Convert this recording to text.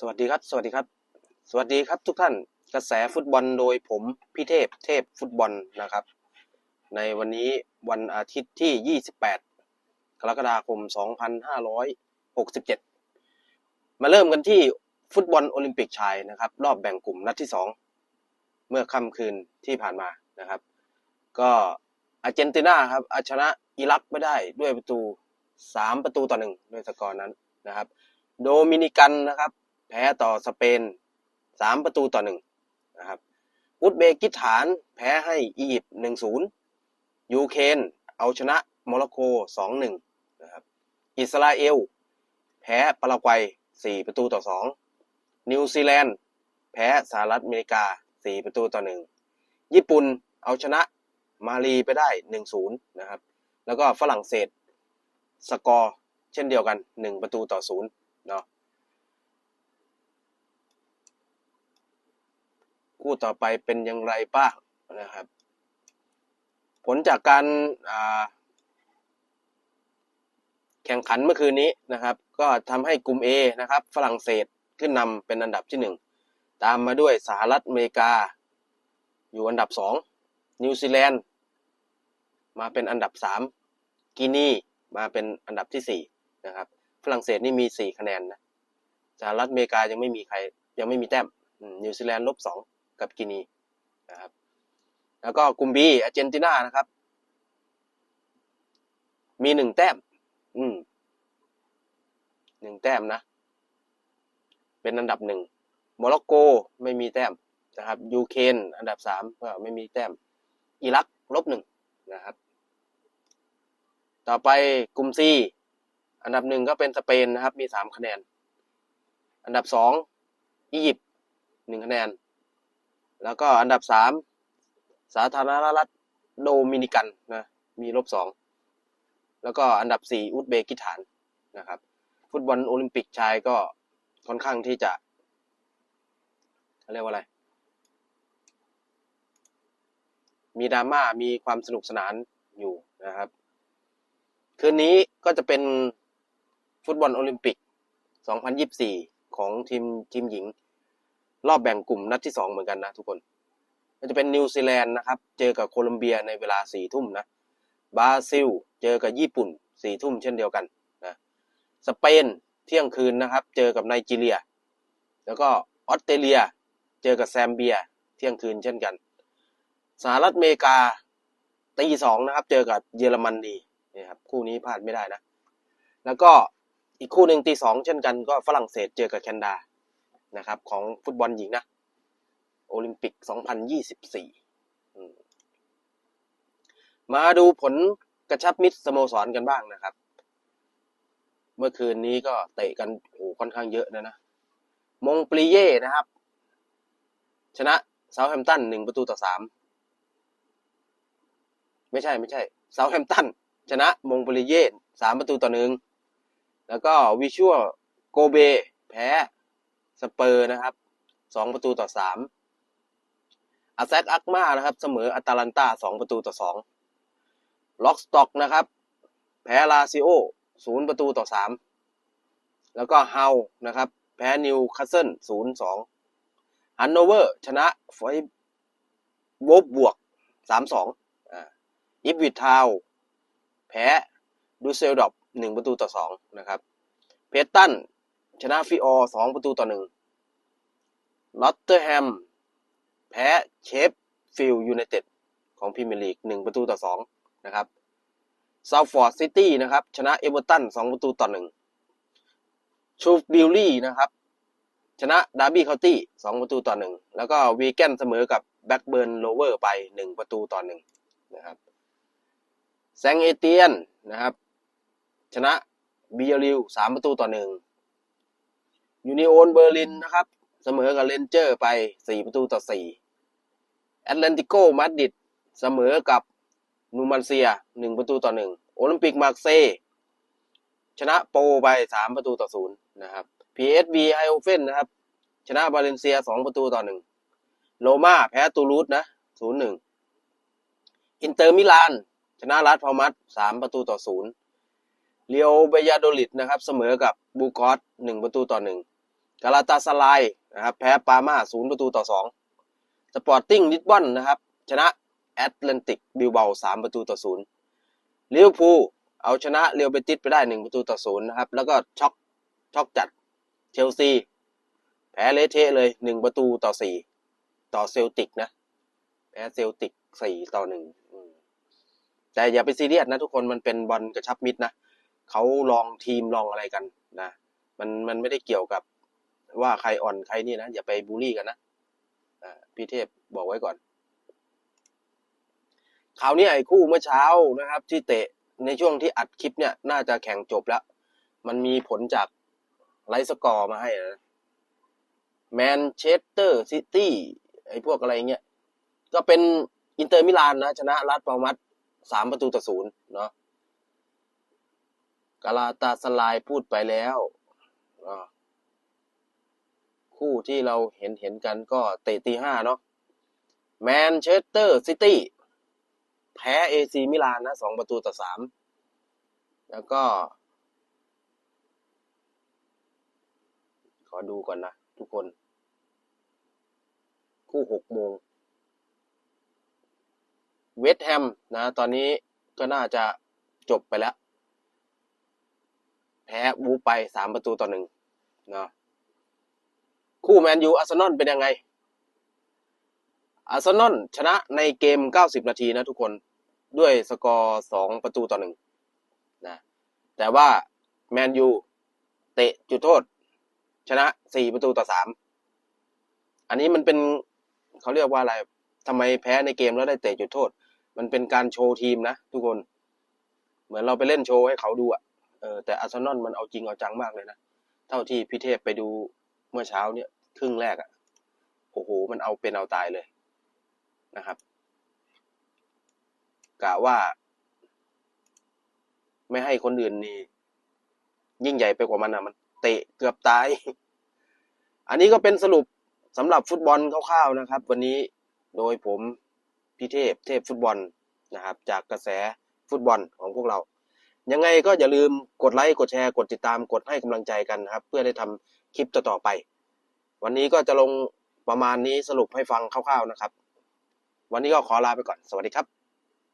สวัสดีครับ สวัสดีครับ สวัสดีครับทุกท่านกระแสฟุตบอลโดยผมพี่เทพเทพฟุตบอลนะครับ ในวันนี้วันอาทิตย์ที่ 28 กรกฎาคม 2567 มาเริ่มกันที่ฟุตบอลโอลิมปิกชายนะครับ รอบแบ่งกลุ่มนัดที่ 2 เมื่อค่ำคืนที่ผ่านมานะครับ ก็อาร์เจนตินาครับเอาชนะอิรักไม่ได้ด้วยประตู 3 ประตูต่อหนึ่งด้วยสกอร์นั้นนะครับ โดมินิกันนะครับ แพ้ต่อสเปน 3 ประตูต่อหนึ่งนะครับอุซเบกิสถานแพ้ให้อียิปต์1-0 ยูเครนเอาชนะโมร็อกโก 2-1 นะครับ อิสราเอล แพ้ปารากวัย 4 ประตูต่อ 2 นิวซีแลนด์ แพ้สหรัฐอเมริกา 4 ประตูต่อ 1 ญี่ปุ่นเอาชนะมาลีไปได้ 1-0 นะครับ แล้วก็ฝรั่งเศส สกอร์เช่นเดียวกัน 1 ประตูต่อ 0 เนาะ คู่ต่อไปเป็นอย่างไรบ้างนะครับ ผลจากการแข่งขันเมื่อคืนนี้นะครับ ก็ทำให้กลุ่ม A นะครับ ฝรั่งเศสขึ้นนำเป็นอันดับที่หนึ่งตามมาด้วยสหรัฐอเมริกา อยู่อันดับสองนิวซีแลนด์มาเป็นอันดับสามกินีมาเป็นอันดับที่สี่นะครับ ฝรั่งเศสนี่มีสี่คะแนนนะสหรัฐอเมริกายังไม่มีใครยังไม่มีแต้มอืมนิวซีแลนด์ลบสอง กับกินีนะครับ แล้วก็กลุ่ม B อาร์เจนตินานะครับ มีหนึ่งแต้ม อืมหนึ่งแต้มนะ เป็นอันดับหนึ่งโมร็อกโกไม่มีแต้มนะครับยูเครนอันดับสามก็ไม่มีแต้ม อิรักลบหนึ่งนะครับ ต่อไปกลุ่ม C อันดับหนึ่งก็เป็นสเปนนะครับ มีสามคะแนน อันดับสองอียิปต์หนึ่งคะแนน แล้วก็อันดับสามสาธารณรัฐโดมินิกันนะมีลบสองแล้วก็อันดับสี่อุซเบกิสถานนะครับ ฟุตบอลโอลิมปิกชายก็ค่อนข้างที่จะเขาเรียกว่าอะไร มีดราม่ามีความสนุกสนานอยู่นะครับ คืนนี้ก็จะเป็นฟุตบอลโอลิมปิก 2024 ของทีมทีมหญิง รอบแบ่งกลุ่มนัดที่สองเหมือนกันนะทุกคนก็จะเป็นนิวซีแลนด์นะครับ เจอกับโคลอมเบียในเวลาสี่ทุ่มนะบราซิล เจอกับญี่ปุ่นสี่ทุ่มเช่นเดียวกันนะสเปนเที่ยงคืนนะครับ เจอกับไนจีเรีย แล้วก็ออสเตรเลีย เจอกับแซมเบีย เที่ยงคืนเช่นกันสหรัฐอเมริกาตีสองนะครับ เจอกับเยอรมนนีนี่ครับคู่นี้พลาดไม่ได้นะ แล้วก็อีกคู่หนึ่งตีสองเช่นกันก็ฝรั่งเศสเจอกับแคนดา นะครับ ของฟุตบอลหญิงนะ โอลิมปิก 2024มมาดูผลกระชับมิตรสโมสรกันบ้างนะครับ เมื่อคืนนี้ก็เตะกันโอ้ค่อนข้างเยอะนะนะ มงปลีเย่นะครับ ชนะเซาแฮมตันหนึ่งประตูต่อสามไม่ใช่ไม่ใช่เซาแฮมตันชนะมงปลีเย่สามประตูต่อหนึ่งแล้วก็วิชัวโกเบ แพ้ สเปอร์นะครับสองประตูต่อสามอาแซดอักมานะครับ เสมออัตาลันตาสองประตูต่อสองล็อกสต็อกนะครับ แพ้ลาซิโอศูนย์ประตูต่อสามแล้วก็เฮานะครับ แพ้นิวคาสเซิลศูนย์สองฮันโนเวอร์ชนะไฟวบบวกสามสองอิฟวิททาวแพ้ดูเซลดอปหนึ่งประตูต่อสองนะครับ เพสตัน ชนะฟิออสองประตูต่อหนึ่งลอตเตอร์แฮม แพ้เชฟฟิลยูไนเต็ดของพรีเมียร์ลีกหนึ่งประตูต่อสองนะครับซาวฟอร์ดซิตี้นะครับ ชนะเอเวอร์ตันสองประตูต่อหนึ่งชูฟบิลลี่นะครับ ชนะดาร์บี้เคาน์ตี้สองประตูต่อหนึ่งแล้วก็วีแกนเสมอกับแบ็กเบิร์นโลเวอร์ไปหนึ่งประตูต่อหนึ่งนะครับแซงเอเตียนนะครับ ชนะบีเอริวสามประตูต่อหนึ่ง ยูนิโอนเบอร์ลินนะครับ เสมอกับเรนเจอร์ไปสี่ประตูต่อสี่แอตแลนติโกมาดริดเสมอกับนูมันเซียหนึ่งประตูต่อหนึ่งโอลิมปิกมาร์เซยชนะโปไปสามประตูต่อศูนย์นะครับ PSV ไฮโอเฟนนะครับ ชนะบาเลนเซียสองประตูต่อหนึ่งโรม่าแพ้ตูรูสนะศูนย์หนึ่งอินเตอร์มิลาน ชนะรัสพามัสสามประตูต่อศูนย์ เรียวเบยาโดลิดนะครับเสมอกับบูกอสหนึ่งประตูต่อหนึ่งกาลาตาสลายนะครับแพ้ปามาศูนย์ประตูต่อสองสปอร์ติ้งลิสบอนนะครับชนะแอตแลนติกบิลเบาสามประตูต่อศูนย์ลิเวอร์พูลเอาชนะเรียวเบติสไปได้หนึ่งประตูต่อศูนย์นะครับแล้วก็ช็อกช็อกจัดเชลซีแพ้เลเทะเลยหนึ่งประตูต่อสี่ต่อเซลติกนะแพ้เซลติกสี่ต่อหนึ่งแต่อย่าไปซีเรียสนะทุกคนมันเป็นบอลกระชับมิตรนะ เขาลองทีมลองอะไรกันนะมันมันไม่ได้เกี่ยวกับว่าใครอ่อนใครนี่นะอย่าไปบูลลี่กันนะพี่เทพบอกไว้ก่อนคราวนี้ไอ้คู่เมื่อเช้านะครับ ที่เตะในช่วงที่อัดคลิปเนี่ย น่าจะแข่งจบแล้ว มันมีผลจากไลสกอร์มาให้นะแมนเชสเตอร์ซิตี้ไอ้พวกอะไรเงี้ย ก็เป็นอินเตอร์มิลานนะ ชนะรัดปามัดสามประตูต่อศูนย์เนาะ กาลาตาสลายพูดไปแล้วคู่ที่เราเห็นเห็นกันก็เตะตีห้าเนาะแมนเชสเตอร์ซิตี้แพ้เอซีมิลานนะสองประตูต่อสามแล้วก็ ขอดูก่อนนะทุกคน คู่หกโมงเวสต์แฮมนะ ตอนนี้ก็น่าจะจบไปแล้ว แพ้บูไปสามประตูต่อหนึ่งเนาะคู่แมนยูอาร์เซนอลเป็นยังไงอาร์เซนอลชนะในเกม 90 นาทีนะทุกคนด้วยสกอร์สองประตูต่อหนึ่งนะแต่ว่าแมนยูเตะจุดโทษ ชนะสี่ประตูต่อสามอันนี้มันเป็นเขาเรียกว่าอะไรทำไมแพ้ในเกมแล้วได้เตะจุดโทษ มันเป็นการโชว์ทีมนะทุกคน เหมือนเราไปเล่นโชว์ให้เขาดูอะ เออแต่อาร์เซนอลมันเอาจริงเอาจังมากเลยนะ เท่าที่พี่เทพไปดูเมื่อเช้าเนี่ย ครึ่งแรกอะโอ้โห มันเอาเป็นเอาตายเลยนะครับกะว่า ไม่ให้คนอื่นนี่ ยิ่งใหญ่ไปกว่ามันอะ มันเตะเกือบตาย อันนี้ก็เป็นสรุปสำหรับฟุตบอลคร่าวๆนะครับ วันนี้โดยผมพี่เทพเทพฟุตบอลนะครับ จากกระแสฟุตบอลของพวกเรา ยังไงก็อย่าลืมกดไลค์กดแชร์กดติดตามกดให้กำลังใจกันนะครับ เพื่อได้ทำคลิปต่อๆไป วันนี้ก็จะลงประมาณนี้สรุปให้ฟังคร่าวๆนะครับ วันนี้ก็ขอลาไปก่อนสวัสดีครับ